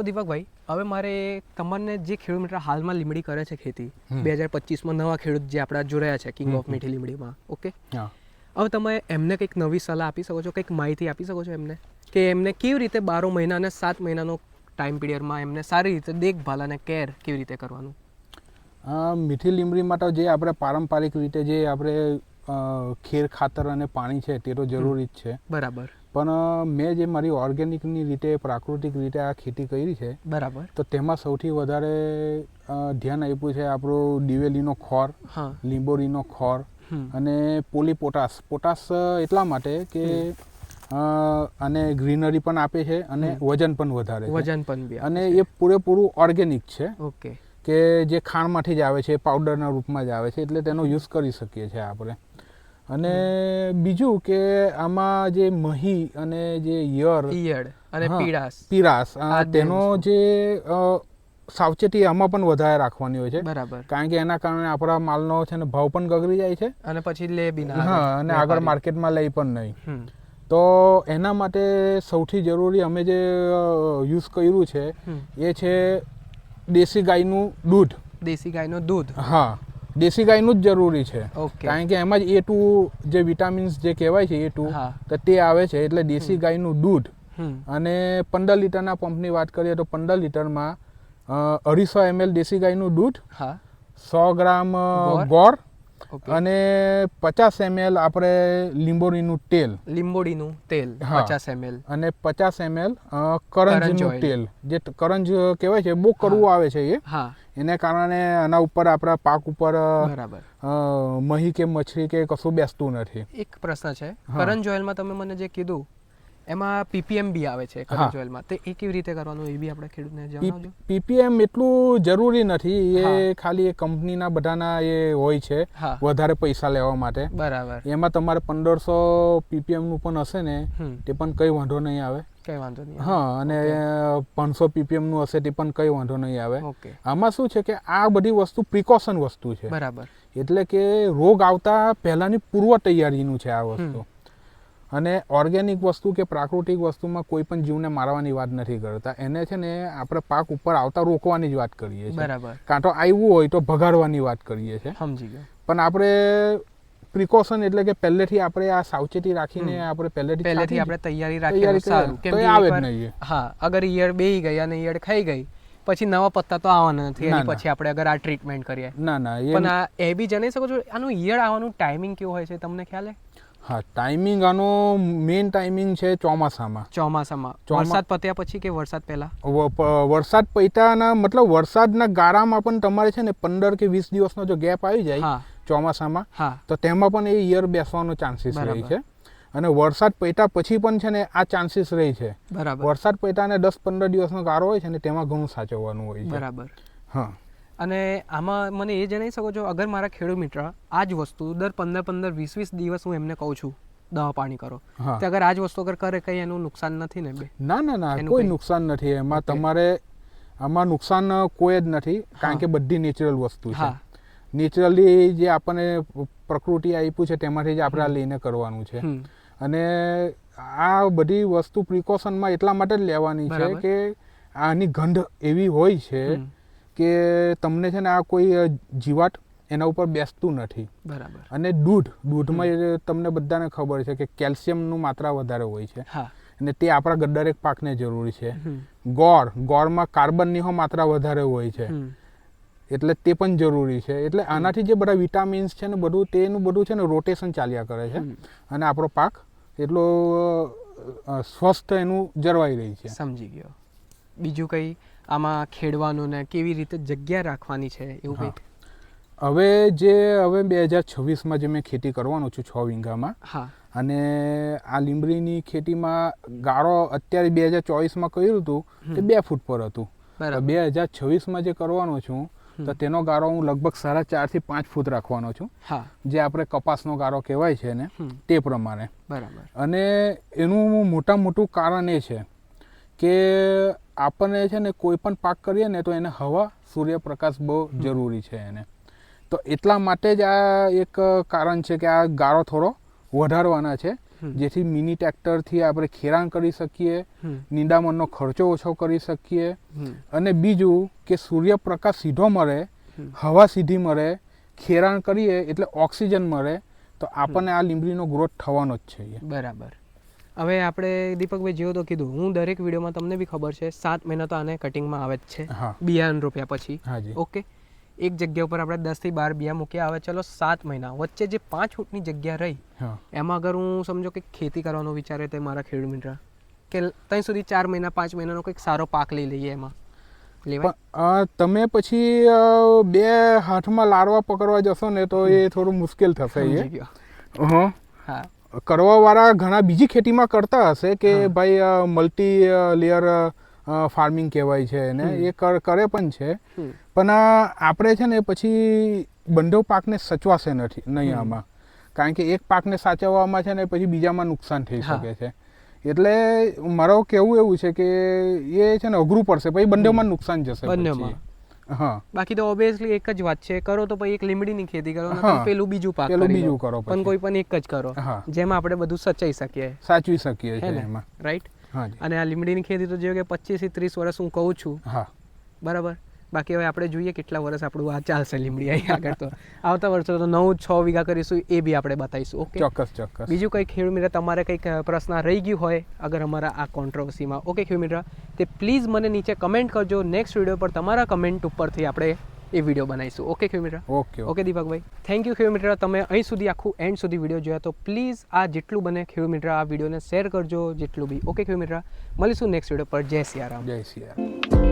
તો દીપકભાઈ હવે મારે તમને જે ખેડૂત હાલમાં લીમડી કરે છે ખેતી બે હજાર પચીસમાં નવા ખેડૂત જે આપણા જોડાયા છે કિંગ ઓફ મીઠી લીમડીમાં ઓકે હવે તમે એમને કંઈક નવી સલાહ આપી શકો છો કંઈક માહિતી આપી શકો છો એમને? કે એમને કેવી રીતે બારો મહિના અને સાત મહિનાનો ટાઈમ પીરિયડમાં એમને સારી રીતે દેખભાલ અને કેર કેવી રીતે કરવાનું? મીઠી લીમડી માટે જે આપણે પારંપરિક રીતે જે આપણે ખેર ખાતર અને પાણી છે તે તો જરૂરી જ છે. બરાબર. પણ મેં જે મારી ઓર્ગેનિકની રીતે પ્રાકૃતિક રીતે આ ખેતી કરી છે બરાબર. તો તેમાં સૌથી વધારે ધ્યાન આપ્યું છે આપણું દિવેલીનો ખોર હા. લીંબોળીનો ખોર અને પોલી પોટાશ. પોટાશ એટલા માટે કે અને ગ્રીનરી પણ આપે છે અને વજન પણ વધારે વજન પણ અને એ પૂરેપૂરું ઓર્ગેનિક છે ઓકે. કે જે ખાણમાંથી જ આવે છે પાવડરના રૂપમાં જ આવે છે એટલે તેનો યુઝ કરી શકીએ છીએ આપણે. અને બીજું કે આમાં જે મહી અને જે યર ઈયળ અને જ બે તેનો જે સાવચેતી આમાં પણ વધારે રાખવાની હોય છે. બરાબર. કારણ કે એના કારણે આપણા માલનો છે ને ભાવ પણ ગગડી જાય છે. અને પછી લે બી હા અને આગળ માર્કેટમાં લઈ પણ નહીં. તો એના માટે સૌથી જરૂરી અમે જે યુઝ કર્યું છે એ છે દેશી ગાયનું દૂધ. દેશી ગાયનું દૂધ. હા. દેશી ગાયનું જ જરૂરી છે. કારણ કે એમાં જ એ ટુ જે વિટામિન્સ જે કહેવાય છે એ ટુ તો તે આવે છે. એટલે દેશી ગાયનું દૂધ. અને પંદર લીટરના પંપની વાત કરીએ તો પંદર લીટરમાં અઢીસો એમએલ દેશી ગાયનું દૂધ હા. સો ગ્રામ ગોળ. અને પચાસ એમએલ આપણે લીંબોળીનું તેલ. લીંબોડીનું તેલ પચાસ એમએલ. અને પચાસ એમએલ કરંજ કરંજનું તેલ. જે કરંજ કહેવાય છે બહુ કડવું આવે છે એ. એને કારણે આના ઉપર આપણા પાક ઉપર બરાબર. મહી કે મછરી કે કશું બેસતું નથી. એક પ્રશ્ન છે. કરંજ ઓઇલમાં તમે મને જે કીધું એમાં પીપીએમ બી આવે છે કરંજ. ઓઇલમાં તે એ કેવી રીતે કરવાનું એ બી આપણે ખેડૂતને જણાવજો. પીપીએમ એટલું જરૂરી નથી. એ ખાલી એ કંપનીના બધાના એ હોય છે વધારે પૈસા લેવા માટે. બરાબર. એમાં તમારે પંદરસો પીપીએમનું પણ હશે ને તે પણ કંઈ વાંધો નહીં આવે. કઈ વાંધો નહીં. હા અને પાંચસો પીપીએમનું હશે તે પણ કંઈ વાંધો નહીં આવે. આમાં શું છે કે આ બધી વસ્તુ પ્રિકોશન વસ્તુ છે. બરાબર. એટલે કે રોગ આવતા પહેલાંની પૂર્વ તૈયારીનું છે આ વસ્તુ. અને ઓર્ગેનિક વસ્તુ કે પ્રાકૃતિક વસ્તુમાં કોઈ પણ જીવને મારવાની વાત નથી કરતા. એને છે ને આપણે પાક ઉપર આવતા રોકવાની જ વાત કરીએ છીએ. બરાબર. કાં તો આવ્યું હોય તો ભગાડવાની વાત કરીએ છીએ. સમજી ગયો. પણ આપણે પ્રિકોશન એટલે કે પહેલેથી આપણે આ સાવચેતી રાખીને આપણે પહેલેથી પહેલેથી આપણે તૈયારી રાખીએ સારું. કેમ કે આવે જ નહીં હા અગર ઈયળ બેહી ગઈ અને ઈયળ ખાઈ ગઈ પછી નવા પત્તા તો આવવાના નથી. એની પછી આપણે અગર આ ટ્રીટમેન્ટ કરીએ. ના ના એ પણ એ બી જણાવી શકો છો આનું ઈયળ આવવાનું ટાઈમિંગ કેવું હોય છે તમને ખ્યાલ છે હા ટાઈમિંગ આનો મેઇન ટાઈમિંગ છે ચોમાસામાં. ચોમાસામાં. ચોમા- વરસાદ પત્યા પછી કે વરસાદ પહેલા? વરસાદ પૈતાના મતલબ વરસાદના ગારામાં પણ તમારે છે ને પંદર કે વીસ દિવસનો જો ગેપ આવી જાય ચોમાસામાં તો તેમાં પણ એ યર બેસવાનો ચાન્સીસ રહે છે. અને વરસાદ પૈતા પછી પણ છે ને આ ચાન્સીસ રહે છે. વરસાદ પૈતાને દસ પંદર દિવસનો ગાળો હોય છે ને તેમાં ઘણું સાચવવાનું હોય છે. બરાબર. હા. અને આમાં મને એ જણાવી શકો છો અગર મારા ખેડૂત મિત્ર આ જ વસ્તુ દર પંદર પંદર વીસ વીસ દિવસ હું એમને કહું છું દવા પાણી કરો. તો અગર આ જ વસ્તુ અગર કરે કંઈ એનું નુકસાન નથી ને બે? ના ના ના કોઈ નુકસાન નથી. એમાં તમારે આમાં નુકસાન કોઈ જ નથી કારણ કે બધી નેચરલ વસ્તુ છે. નેચરલી જે આપણને પ્રકૃતિ આપ્યું છે તેમાંથી જ આપણે આ લઈને કરવાનું છે. અને આ બધી વસ્તુ પ્રિકોશનમાં એટલા માટે જ લેવાની છે કે આની ગંધ એવી હોય છે કે તમને છે ને આ કોઈ જીવાટ જીવાત એના ઉપર બેસતું નથી. બરાબર. અને દૂધ દૂધમાં તમને બધાને ખબર છે કે કેલ્શિયમનું માત્રા વધારે હોય છે. અને તે આપણા દરેક પાકને જરૂરી છે. ગોળ ગોળમાં કાર્બનની હો માત્રા વધારે હોય છે. એટલે તે પણ જરૂરી છે. એટલે આનાથી જે બધા વિટામિન્સ છે ને બધું તેનું બધું છે ને રોટેશન ચાલ્યા કરે છે. અને આપણો પાક એટલો સ્વસ્થ એનું જળવાઈ રહી છે. સમજી ગયો. બીજું કંઈ આમાં ખેડવાનું ને કેવી રીતે જગ્યા રાખવાની છે એવું હા. કંઈક હવે જે હવે બે હજાર છવ્વીસમાં જે મેં ખેતી કરવાનો છું છ વીંઘામાં હા. અને આ લીંબડીની ખેતીમાં ગાળો અત્યારે બે હજાર ચોવીસમાં કર્યું હતું તે બે ફૂટ પર હતું. બે હજાર છવ્વીસમાં જે કરવાનો છું તો તેનો ગારો હું લગભગ સાડા ચારથી પાંચ ફૂટ રાખવાનો છું. હા. જે આપણે કપાસનો ગાળો કહેવાય છે ને તે પ્રમાણે. બરાબર. અને એનું મોટા મોટું કારણ એ છે કે આપણને છે ને કોઈ પણ પાક કરીએ ને તો એને હવા સૂર્યપ્રકાશ બહુ જરૂરી છે એને. તો એટલા માટે જ આ એક કારણ છે કે આ ગાળો થોડો વધારવાના છે. જેથી મિની ટ્રેક્ટરથી આપણે ખેરાણ કરી શકીએ નિંદામણનો ખર્ચો ઓછો કરી શકીએ. અને બીજું કે સૂર્યપ્રકાશ સીધો મળે હવા સીધી મળે ખેરાણ કરીએ એટલે ઓક્સિજન મળે તો આપણને આ લીંબડીનો ગ્રોથ થવાનો જ છે બરાબર. હવે આપણે દીપકભાઈ જેવો તો કીધું હું દરેક વિડીયોમાં તમને બી ખબર છે સાત મહિના તો આને કટિંગમાં આવે જ છે. બિયારણ રોપ્યા પછી. હાજી ઓકે એક જગ્યા ઉપર આપણે દસથી બાર બિયા મૂક્યા આવે ચલો સાત મહિના. વચ્ચે જે પાંચ ફૂટની જગ્યા રહી એમાં અગર હું સમજો કે ખેતી કરવાનો વિચારે તે મારા ખેડૂત મિત્ર. કે ત્યાં સુધી ચાર મહિના પાંચ મહિનાનો કંઈક સારો પાક લઈ લઈએ એમાં. તમે પછી બે હાથમાં લાડવા પકડવા જશો ને તો એ થોડું મુશ્કેલ થશે. હા. કરવાવાળા ઘણા બીજી ખેતીમાં કરતા હશે કે ભાઈ મલ્ટી લેયર ફાર્મિંગ કહેવાય છે અને એ કરે પણ છે. પણ આપણે છે ને પછી બંડો પાકને સચવાશે નથી નહીં આમાં. કારણ કે એક પાકને સાચવવામાં છે ને પછી બીજામાં નુકસાન થઈ શકે છે. એટલે મારો કેવું એવું છે કે એ છે ને અઘરું પડશે પછી બંનેમાં નુકસાન જશે બંનેમાં. હા. બાકી તો ઓબ્વિયસલી એક જ વાત છે કરો તો પછી એક લીમડીની ખેતી કરો હા. પેલું બીજું પાક પેલું બીજું કરો પણ કોઈ પણ એક જ કરો. જેમાં આપણે બધું સચાઈ શકીએ. સાચવી શકીએ છીએ એમાં. રાઈટ અને આ લીમડીની ખેતી તો જેવું કે પચીસથી ત્રીસ વર્ષ હું કહું છું. હા. બરાબર? બાકી હવે આપણે જોઈએ કેટલા વર્ષ આપણું આ ચાલશે લીમડી અહીં આગળ તો. આવતા વર્ષો તો નવ છ વીઘા કરીશું એ બી આપણે બતાવીશું ઓકે? ચોક્કસ ચોક્કસ. બીજું કંઈ ખેડૂત મિત્ર તમારે કંઈક પ્રશ્ન રહી ગયું હોય અગર અમારા આ કોન્ટ્રોવર્સીમાં ઓકે ખેડૂત મિત્ર તે પ્લીઝ મને નીચે કમેન્ટ કરજો. નેક્સ્ટ વીડિયો પર તમારા કમેન્ટ ઉપરથી આપણે એ વીડિયો બનાવીશું. ઓકે ખેડૂત okay okay Deepakbhai thank you ખેડૂત તમે અહીં સુધી આખું એન્ડ સુધી વીડિયો જોયા તો પ્લીઝ આ જેટલું બને ખેડૂત આ વિડીયોને શેર કરજો જેટલું બી. ઓકે ખેડૂત મળીશું નેક્સ્ટ વીડિયો પર. જય સિયારામ. જય સિયા